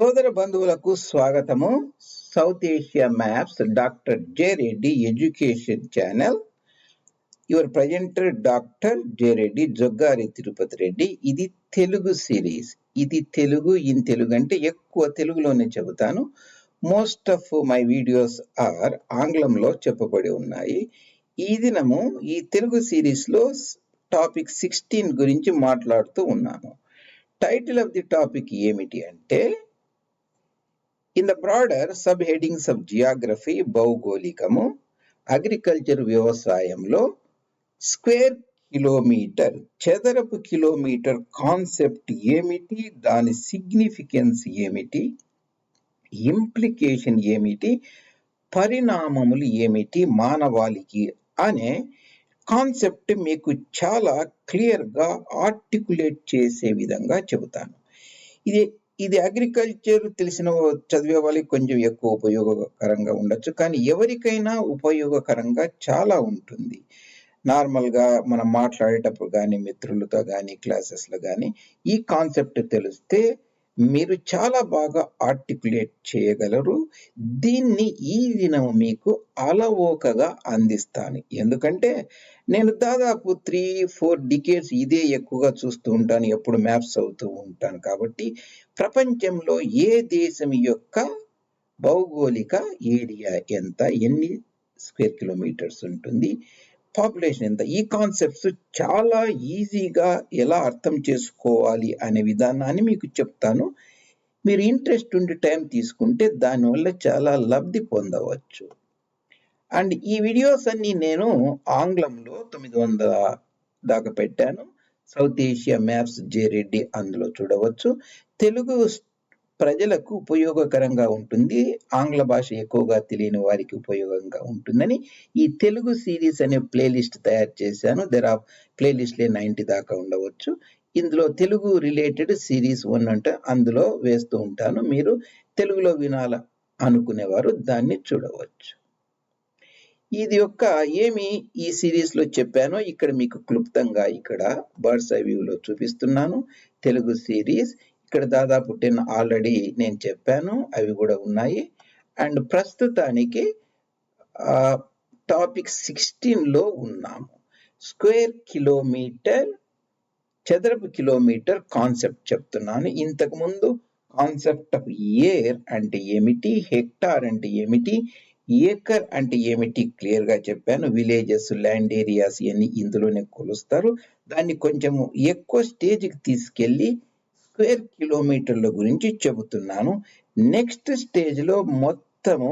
సోదర బంధువులకు స్వాగతము. South Asia maps doctor J Reddy education channel. Your presenter doctor J Reddy Joggari Tirupati Reddy. ఇది Telugu series. ఇది Telugu in Telugu అంటే ఎక్కువ తెలుగులోనే చెబుతాను. Most of my videos are ఆంగ్లంలో చెప్పబడి ఉన్నాయి. ఈ దినము ఈ తెలుగు సిరీస్లో టాపిక్ సిక్స్టీన్ గురించి మాట్లాడుతూ ఉన్నాను టైటిల్ ఆఫ్ ది టాపిక్ ఏమిటి అంటే in the broader sub headings of geography భౌగోళికము agriculture వ్యవసాయంలో స్క్వేర్ కిలోమీటర్ చదరపు కిలోమీటర్ కాన్సెప్ట్ ఏమిటి దాని సిగ్నిఫికెన్స్ ఏమిటి ఇంప్లికేషన్ ఏమిటి పరిణామములు ఏమిటి మానవాళికి అనే కాన్సెప్ట్ మీకు చాలా క్లియర్గా ఆర్టికులేట్ చేసే విధంగా చెబుతాను. ఇది ఇది అగ్రికల్చర్ తెలిసిన చదివే వాళ్ళకి కొంచెం ఎక్కువ ఉపయోగకరంగా ఉండొచ్చు. కానీ ఎవరికైనా ఉపయోగకరంగా చాలా ఉంటుంది. నార్మల్గా మనం మాట్లాడేటప్పుడు కానీ మిత్రులతో కానీ క్లాసెస్లో కానీ ఈ కాన్సెప్ట్ తెలిస్తే మీరు చాలా బాగా ఆర్టికులేట్ చేయగలరు. దీన్ని ఈ దినం మీకు అలవోకగా అందిస్తాను. ఎందుకంటే నేను దాదాపు త్రీ ఫోర్ డికేట్స్ ఇదే ఎక్కువగా చూస్తూ ఉంటాను. ఎప్పుడు మ్యాప్స్ అవుతూ ఉంటాను. కాబట్టి ప్రపంచంలో ఏ దేశం యొక్క భౌగోళిక ఏరియా ఎంత? ఎన్ని స్క్వేర్ కిలోమీటర్స్ ఉంటుంది? పాపులేషన్ ఎంత? ఈ కాన్సెప్ట్స్ చాలా ఈజీగా ఎలా అర్థం చేసుకోవాలి అనే విధానాన్ని మీకు చెప్తాను. మీరు ఇంట్రెస్ట్ ఉండి టైం తీసుకుంటే దానివల్ల చాలా లబ్ధి పొందవచ్చు. అండ్ ఈ వీడియోస్ అన్ని నేను ఆంగ్లంలో తొమ్మిది వందల దాకా పెట్టాను. South Asia maps J Reddy అందులో చూడవచ్చు. తెలుగు ప్రజలకు ఉపయోగకరంగా ఉంటుంది. ఆంగ్ల భాష ఎక్కువగా తెలియని వారికి ఉపయోగంగా ఉంటుందని ఈ తెలుగు సిరీస్ అనే ప్లేలిస్ట్ తయారు చేశాను. దెర్ ఆర్ ప్లేలిస్ట్లే నైంటీ దాకా ఉండవచ్చు. ఇందులో తెలుగు రిలేటెడ్ సిరీస్ వన్ అంటే అందులో వేస్తూ ఉంటాను. మీరు తెలుగులో వినాల అనుకునేవారు దాన్ని చూడవచ్చు. ఇది యొక్క ఏమి ఈ సిరీస్లో చెప్పానో ఇక్కడ మీకు క్లుప్తంగా ఇక్కడ బర్డ్స్ ఐ వ్యూలో చూపిస్తున్నాను. తెలుగు సిరీస్ ఇక్కడ దాదాపు టెన్ ఆల్రెడీ నేను చెప్పాను అవి కూడా ఉన్నాయి. అండ్ ప్రస్తుతానికి టాపిక్ సిక్స్టీన్లో ఉన్నాము. స్క్వేర్ కిలోమీటర్ చదరపు కిలోమీటర్ కాన్సెప్ట్ చెప్తున్నాను. ఇంతకుముందు కాన్సెప్ట్ ఆఫ్ ఇయర్ అంటే ఏమిటి హెక్టార్ అంటే ఏమిటి ఏకర్ అంటే ఏమిటి క్లియర్గా చెప్పాను. విలేజెస్ ల్యాండ్ ఏరియాస్ ఇవన్నీ ఇందులోనే కొలుస్తారు. దాన్ని కొంచెం ఎక్కువ స్టేజ్కి తీసుకెళ్ళి స్క్వేర్ కిలోమీటర్ల గురించి చెబుతున్నాను. నెక్స్ట్ స్టేజ్లో మొత్తము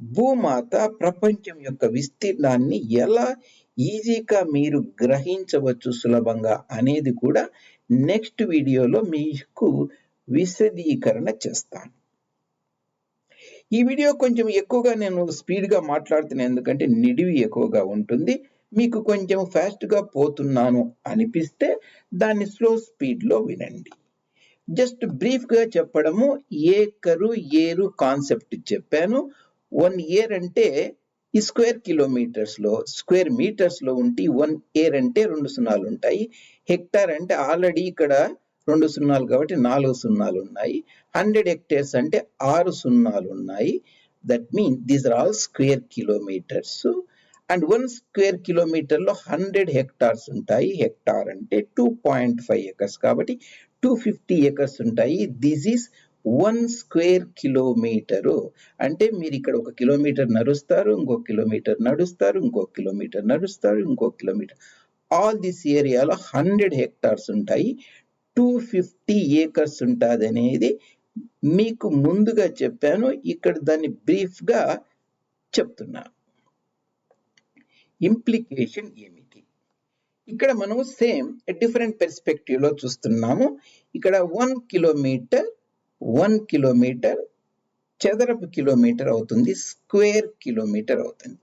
భూమాత ప్రపంచం యొక్క విస్తీర్ణాన్ని ఎలా ఈజీగా మీరు గ్రహించవచ్చు సులభంగా అనేది కూడా నెక్స్ట్ వీడియోలో మీకు విశదీకరణ చేస్తాను. ఈ వీడియో కొంచెం ఎక్కువగా నేను స్పీడ్గా మాట్లాడుతున్నాను. ఎందుకంటే నిడివి ఎక్కువగా ఉంటుంది. మీకు కొంచెం ఫాస్ట్గా పోతున్నాను అనిపిస్తే దాన్ని స్లో స్పీడ్లో వినండి. జస్ట్ బ్రీఫ్గా చెప్పడము ఏకరు ఏరు కాన్సెప్ట్ చెప్పాను. వన్ ఇయర్ అంటే ఈ స్క్వేర్ కిలోమీటర్స్లో స్క్వేర్ మీటర్స్లో ఉంటే వన్ ఇయర్ అంటే రెండు సున్నాలు ఉంటాయి. హెక్టార్ అంటే ఆల్రెడీ ఇక్కడ రెండు సున్నాలు కాబట్టి నాలుగు సున్నాలు ఉన్నాయి. హండ్రెడ్ హెక్టేర్స్ అంటే ఆరు సున్నాలు ఉన్నాయి. That mean these are all square kilometres. And one square కిలోమీటర్లో hundred hectares ఉంటాయి. హెక్టార్ అంటే టూ పాయింట్ ఫైవ్ ఎకర్స్ కాబట్టి టూ ఫిఫ్టీ ఎకర్స్ ఉంటాయి. This is one square kilometre అంటే మీరు ఇక్కడ ఒక కిలోమీటర్ నడుస్తారు ఇంకో కిలోమీటర్ నడుస్తారు ఇంకో కిలోమీటర్ నడుస్తారు ఇంకో కిలోమీటర్ ఆల్ దిస్ ఏరియాలో హండ్రెడ్ హెక్టార్స్ ఉంటాయి. టూ ఫిఫ్టీ ఏకర్స్ ఉంటుంది అనేది మీకు ముందుగా చెప్పాను. ఇక్కడ దాన్ని బ్రీఫ్గా చెప్తున్నాను ఇంప్లికేషన్ ఏమిటి? ఇక్కడ మనం సేమ్ డిఫరెంట్ పెర్స్పెక్టివ్లో చూస్తున్నాము. ఇక్కడ వన్ కిలోమీటర్ వన్ కిలోమీటర్ చదరపు కిలోమీటర్ అవుతుంది స్క్వేర్ కిలోమీటర్ అవుతుంది.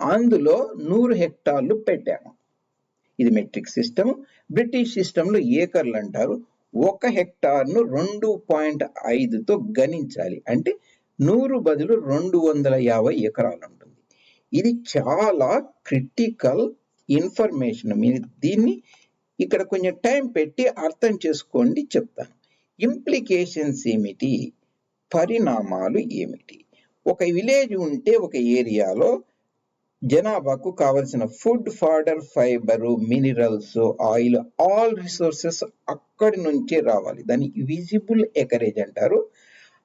అందులో నూరు హెక్టార్లు పెట్టాము. ఇది మెట్రిక్ సిస్టమ్. బ్రిటిష్ సిస్టంలో ఏకర్లు అంటారు. ఒక హెక్టార్ను రెండు పాయింట్ ఐదుతో గణించాలి. అంటే నూరు బదులు రెండు వందల యాభై ఎకరాలు ఉంటుంది ఇది చాలా క్రిటికల్ ఇన్ఫర్మేషన్ మీరు దీన్ని ఇక్కడ కొంచెం టైం పెట్టి అర్థం చేసుకోండి చెప్తాను. ఇంప్లికేషన్స్ ఏమిటి? పరిణామాలు ఏమిటి? ఒక విలేజ్ ఉంటే ఒక ఏరియాలో జనాభాకు కావలసిన food fodder fibre minerals oil all resources అక్కడి నుంచే రావాలి. దాన్ని విజిబుల్ ఎకరేజ్ అంటారు.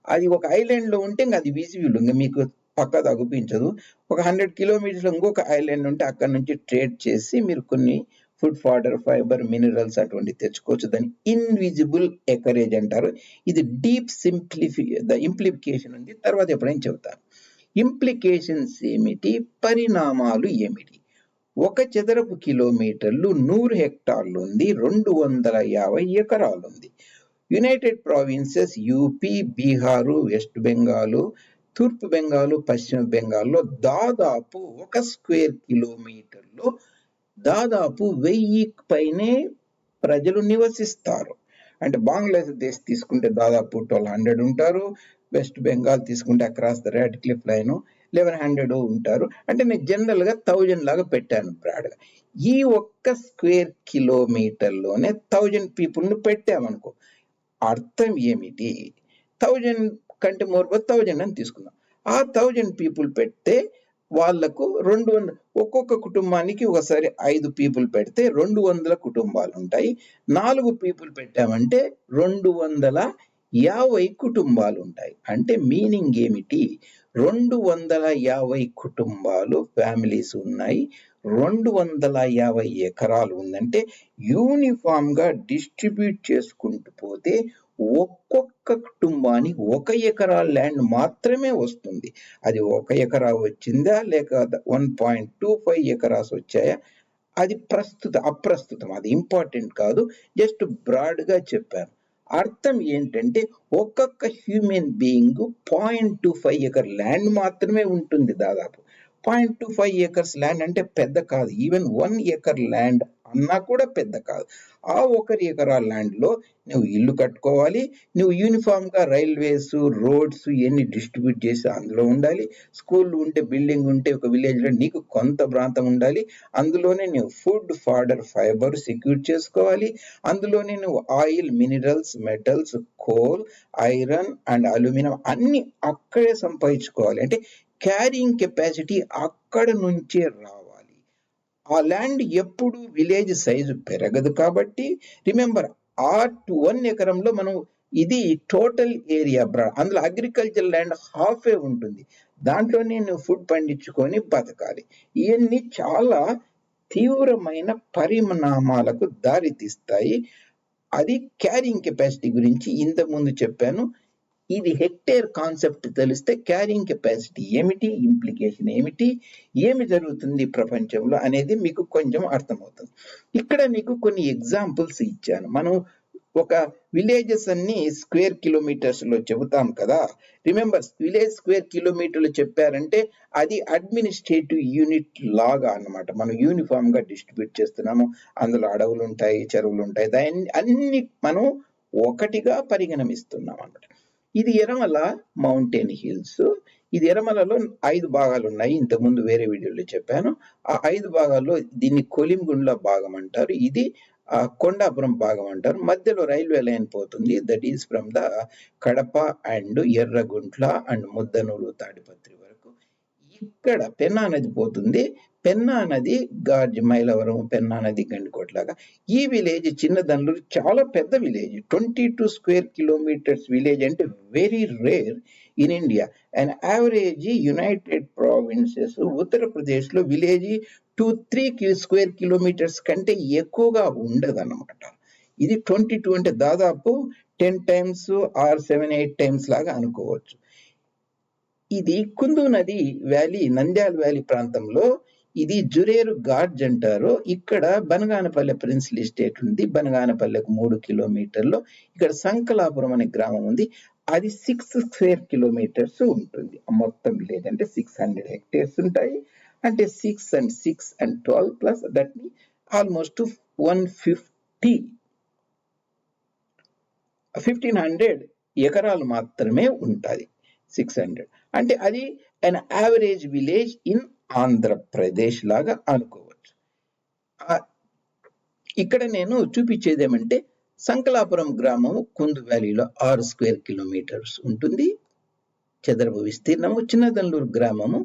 అది ఒక ఐలాండ్లో ఉంటే ఇంకా అది విజిబుల్ ఇంకా మీకు పక్క తగ్గుపించదు. ఒక హండ్రెడ్ కిలోమీటర్స్ ఇంకొక ఐలాండ్ ఉంటే అక్కడ నుంచి ట్రేడ్ చేసి మీరు కొన్ని ఫుడ్ ఫాడర్ ఫైబర్ మినరల్స్ అటువంటి తెచ్చుకోవచ్చు. దాన్ని ఇన్విజిబుల్ ఎకరేజ్ అంటారు. ఇది డీప్ సింప్లిఫి ద ఇంప్లికేషన్ ఉంది. తర్వాత ఎప్పుడైనా చెబుతాను. ఇంప్లికేషన్స్ ఏమిటి? పరిణామాలు ఏమిటి? ఒక చదరపు కిలోమీటర్లు నూరు హెక్టార్లు ఉంది. రెండు వందల యాభై ఎకరాలు ఉంది. United provinces UP Bihar west Bengal తూర్పు బెంగాల్ పశ్చిమ బెంగాల్లో దాదాపు ఒక స్క్వేర్ కిలోమీటర్లో దాదాపు వెయ్యి పైనే ప్రజలు నివసిస్తారు. అంటే బంగ్లాదేశ్ తీసుకుంటే దాదాపు ట్వెల్వ్ హండ్రెడ్ ఉంటారు వెస్ట్ బెంగాల్ తీసుకుంటే across the Radcliffe line eleven hundred ఉంటారు. అంటే నేను జనరల్గా థౌజండ్ లాగా పెట్టాను బ్రాడ్గా. ఈ ఒక్క స్క్వేర్ కిలోమీటర్లోనే థౌజండ్ పీపుల్ని పెట్టామనుకో అర్థం ఏమిటి? థౌజండ్ కంటే మోర్ థౌజండ్ అని తీసుకుందాం. ఆ థౌజండ్ పీపుల్ పెడితే వాళ్ళకు రెండు వందల ఒక్కొక్క కుటుంబానికి ఒకసారి ఐదు పీపుల్ పెడితే రెండు వందల కుటుంబాలు ఉంటాయి. నాలుగు పీపుల్ పెట్టామంటే రెండు వందల యాభై కుటుంబాలు ఉంటాయి. అంటే మీనింగ్ ఏమిటి? రెండు వందల యాభై కుటుంబాలు ఫ్యామిలీస్ ఉన్నాయి. రెండు వందల యాభై ఎకరాలు ఉందంటే యూనిఫామ్గా డిస్ట్రిబ్యూట్ చేసుకుంటూ పోతే ఒక్కొక్క కుటుంబానికి ఒక ఎకరా ల్యాండ్ మాత్రమే వస్తుంది. అది ఒక ఎకరా వచ్చిందా లేక one point two five acres వచ్చాయా? అది ప్రస్తుత అప్రస్తుతం. అది ఇంపార్టెంట్ కాదు. జస్ట్ బ్రాడ్గా చెప్పాను. అర్థం ఏంటంటే ఒక్కొక్క human being point two five acre land మాత్రమే ఉంటుంది దాదాపు. Point two five acres land అంటే పెద్ద కాదు. ఈవెన్ వన్ ఏకర్ ల్యాండ్ అన్నా కూడా పెద్ద కాదు. ఆ ఒకరి ఎకరా ల్యాండ్లో నువ్వు ఇల్లు కట్టుకోవాలి నువ్వు యూనిఫామ్గా రైల్వేస్ రోడ్స్ ఇవన్నీ డిస్ట్రిబ్యూట్ చేసి అందులో ఉండాలి. స్కూల్ ఉంటే బిల్డింగ్ ఉంటే ఒక విలేజ్లో నీకు కొంత ప్రాంతం ఉండాలి. అందులోనే నువ్వు ఫుడ్ ఫాడర్ ఫైబర్ సెక్యూర్ చేసుకోవాలి. అందులోనే నువ్వు oil minerals metals coal iron and aluminium అన్ని అక్కడే సంపాదించుకోవాలి. అంటే క్యారింగ్ కెపాసిటీ అక్కడ నుంచే రావాలి. ఆ ల్యాండ్ ఎప్పుడు విలేజ్ సైజు పెరగదు కాబట్టి రిమెంబర్ ఆ టు వన్ ఎకరంలో మనం ఇది టోటల్ ఏరియా బ్రాడ్ అందులో అగ్రికల్చర్ ల్యాండ్ హాఫే ఉంటుంది. దాంట్లో నేను ఫుడ్ పండించుకొని బతకాలి. ఇవన్నీ చాలా తీవ్రమైన పరిణామాలకు దారితీస్తాయి. అది క్యారింగ్ కెపాసిటీ గురించి ఇంతకుముందు చెప్పాను. ఇది హెక్టేర్ కాన్సెప్ట్ తెలిస్తే క్యారింగ్ కెపాసిటీ ఏమిటి ఇంప్లికేషన్ ఏమిటి ఏమి జరుగుతుంది ప్రపంచంలో అనేది మీకు కొంచెం అర్థమవుతుంది. ఇక్కడ మీకు కొన్ని ఎగ్జాంపుల్స్ ఇచ్చాను. మనం ఒక విలేజెస్ అన్ని స్క్వేర్ కిలోమీటర్స్లో చెబుతాం కదా. రిమెంబర్ విలేజ్ స్క్వేర్ కిలోమీటర్లు చెప్పారంటే అది అడ్మినిస్ట్రేటివ్ యూనిట్ లాగా అన్నమాట. మనం యూనిఫామ్గా డిస్ట్రిబ్యూట్ చేస్తున్నాము. అందులో అడవులు ఉంటాయి చెరువులు ఉంటాయి. దాన్ని అన్ని మనం ఒకటిగా పరిగణమిస్తున్నాం అనమాట ఇది ఎరమల మౌంటైన్ హిల్స్ ఇది ఎరమలలో ఐదు భాగాలు ఉన్నాయి ఇంతకుముందు వేరే వీడియోలో చెప్పాను. ఆ ఐదు భాగాల్లో దీన్ని కొలింగుండ్ల భాగం అంటారు. ఇది ఆ కొండాపురం భాగం అంటారు. మధ్యలో రైల్వే లైన్ పోతుంది. That is from the Kadapa and Erraguntla and Muddanuru Tadipatri వరకు. ఇక్కడ పెన్నా నది పోతుంది. పెన్నా నది గార్జ్ మైలవరం పెన్నా నది గండికోట్లాగా. ఈ విలేజ్ చిన్నదండ్రులు చాలా పెద్ద village. Twenty two square kilometres village అంటే very rare in India. And average united provinces ఉత్తరప్రదేశ్లో village two three square kilometres కంటే ఎక్కువగా ఉండదన్నమాట. ఇది ట్వంటీ టూ అంటే దాదాపు ten times or seven eight times లాగా అనుకోవచ్చు. ఇది కుందు నది వ్యాలీ నంద్యాల వ్యాలీ ప్రాంతంలో ఇది జురేరు గార్జ్ అంటారు. ఇక్కడ బనగానపల్లె ప్రిన్సిల్ ఎస్టేట్ ఉంది. బనగానపల్లెకు మూడు కిలోమీటర్లు. ఇక్కడ సంకలాపురం అనే గ్రామం ఉంది. అది సిక్స్ స్క్వేర్ కిలోమీటర్స్ ఉంటుంది. మొత్తం విలేజ్ అంటే సిక్స్ హండ్రెడ్ హెక్టేర్స్ ఉంటాయి. అంటే six and six and twelve plus that me almost one fifty. Fifteen hundred ఎకరాలు మాత్రమే ఉంటుంది సిక్స్ హండ్రెడ్. అంటే అది an average village in Andhra Pradesh లాగా అనుకోవచ్చు. ఇక్కడ నేను చూపించేది ఏమంటే సంకలాపురం గ్రామము కుందు వ్యాలీలో ఆరు స్క్వేర్ కిలోమీటర్స్ ఉంటుంది. చదరపు విస్తీర్ణము చిన్నదల్లూరు గ్రామము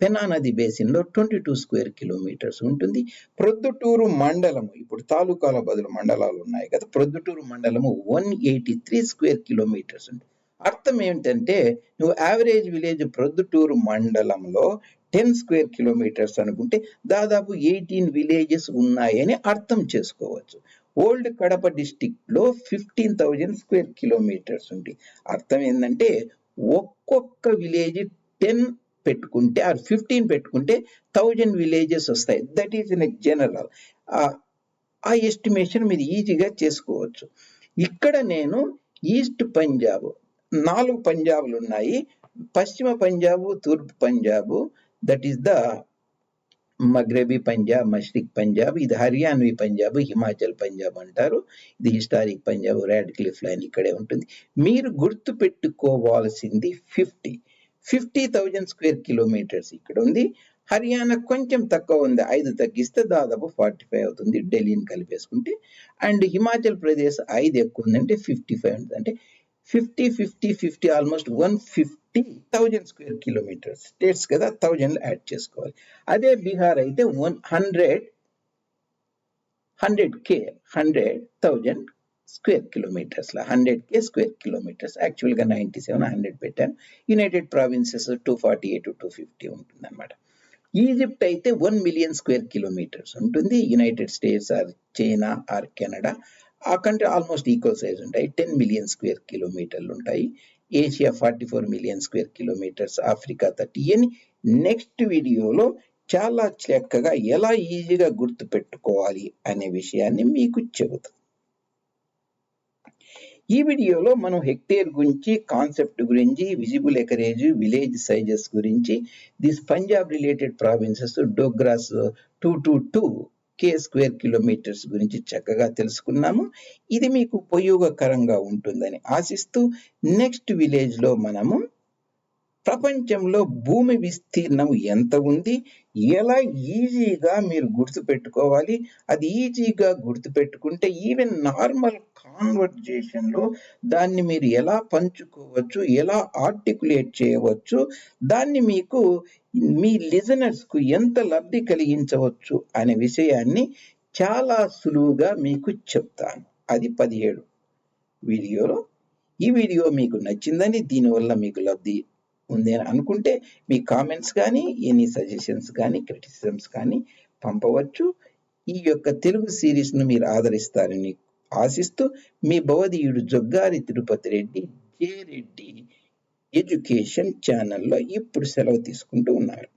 పెనా నది బేసిన్లో ట్వంటీ టూ స్క్వేర్ కిలోమీటర్స్ ఉంటుంది. ప్రొద్దుటూరు మండలము ఇప్పుడు తాలూకాల బదులు మండలాలు ఉన్నాయి కదా ప్రొద్దుటూరు మండలము one eighty three square kilometres ఉంటుంది. అర్థం ఏమిటంటే నువ్వు యావరేజ్ విలేజ్ ప్రొద్దుటూరు మండలంలో టెన్ స్క్వేర్ కిలోమీటర్స్ అనుకుంటే దాదాపు ఎయిటీన్ విలేజెస్ ఉన్నాయని అర్థం చేసుకోవచ్చు. ఓల్డ్ కడప డిస్టిక్లో ఫిఫ్టీన్ థౌజండ్ స్క్వేర్ కిలోమీటర్స్ ఉంది అర్థం ఏంటంటే ఒక్కొక్క విలేజ్ టెన్ పెట్టుకుంటే ఆర్ ఫిఫ్టీన్ పెట్టుకుంటే థౌజండ్ విలేజెస్ వస్తాయి. That is in general. ఆ ఎస్టిమేషన్ మీరు ఈజీగా చేసుకోవచ్చు. ఇక్కడ నేను ఈస్ట్ పంజాబ్ నాలుగు పంజాబ్లు ఉన్నాయి పశ్చిమ పంజాబ్ తూర్పు Punjab that is the Maghribi Punjab Mashriq Punjab ఇది హర్యానవి పంజాబ్ హిమాచల్ పంజాబ్ అంటారు. ఇది historic Punjab Radcliffe line ఇక్కడే ఉంటుంది. మీరు గుర్తు పెట్టుకోవాల్సింది fifty. Fifty thousand square kilometres ఇక్కడ ఉంది. హర్యానా కొంచెం తక్కువ ఉంది. ఐదు తగ్గిస్తే దాదాపు ఫార్టీ ఫైవ్ అవుతుంది. ఢిల్లీని కలిపేసుకుంటే. అండ్ హిమాచల్ ప్రదేశ్ ఐదు ఎక్కువ ఉందంటే ఫిఫ్టీ ఫైవ్ ఉంటుంది అంటే fifty fifty fifty almost one fifty thousand square kilometres states కదా థౌజండ్ యాడ్ చేసుకోవాలి. అదే బీహార్ అయితే one hundred hundred K hundred thousand square kilometres లా. హండ్రెడ్ కే స్క్వేర్ కిలోమీటర్స్ యాక్చువల్గా నైంటీ సెవెన్ హండ్రెడ్ పెట్టాను united provinces two forty eight two fifty ఉంటుంది అనమాట Egypt అయితే one million square kilometres ఉంటుంది. United States or China or Canada ఆ country almost equal size ఉంటాయి. Ten million square కిలోమీటర్లు ఉంటాయి. Asia forty four million square kilometres Africa thirty అని next వీడియోలో చాలా చక్కగా ఎలా ఈజీగా గుర్తు పెట్టుకోవాలి అనే విషయాన్ని మీకు చెబుతాం. ఈ వీడియోలో మనం హెక్టేర్ గురించి కాన్సెప్ట్ గురించి విజిబుల్ ఎకరేజ్ విలేజ్ సైజెస్ గురించి this Punjab related provinces Dogras two two two K square kilometres గురించి చక్కగా తెలుసుకున్నాము. ఇది మీకు ఉపయోగకరంగా ఉంటుందని ఆశిస్తూ నెక్స్ట్ విలేజ్లో మనము ప్రపంచంలో భూమి విస్తీర్ణం ఎంత ఉంది? ఎలా ఈజీగా మీరు గుర్తుపెట్టుకోవాలి? అది ఈజీగా గుర్తుపెట్టుకుంటే ఈవెన్ నార్మల్ కాన్వర్జేషన్లో దాన్ని మీరు ఎలా పంచుకోవచ్చు? ఎలా ఆర్టికులేట్ చేయవచ్చు? దాన్ని మీకు మీ లిజనర్స్కు ఎంత లబ్ధి కలిగించవచ్చు అనే విషయాన్ని చాలా సులువుగా మీకు చెప్తాను. అది పదిహేడు. వీడియోలో ఈ వీడియో మీకు నచ్చిందని దీనివల్ల మీకు లబ్ధి ఉంది అని అనుకుంటే మీ కామెంట్స్ కానీ ఎనీ సజెషన్స్ కానీ క్రిటిసిజమ్స్ కానీ పంపవచ్చు. ఈ యొక్క తెలుగు సిరీస్ను మీరు ఆదరిస్తారని ఆశిస్తూ మీ భవదీయుడు జొగ్గారి తిరుపతి రెడ్డి జే రెడ్డి. ఎడ్యుకేషన్ ఛానల్లో ఇప్పుడు సెలవు తీసుకుంటూ ఉన్నారు.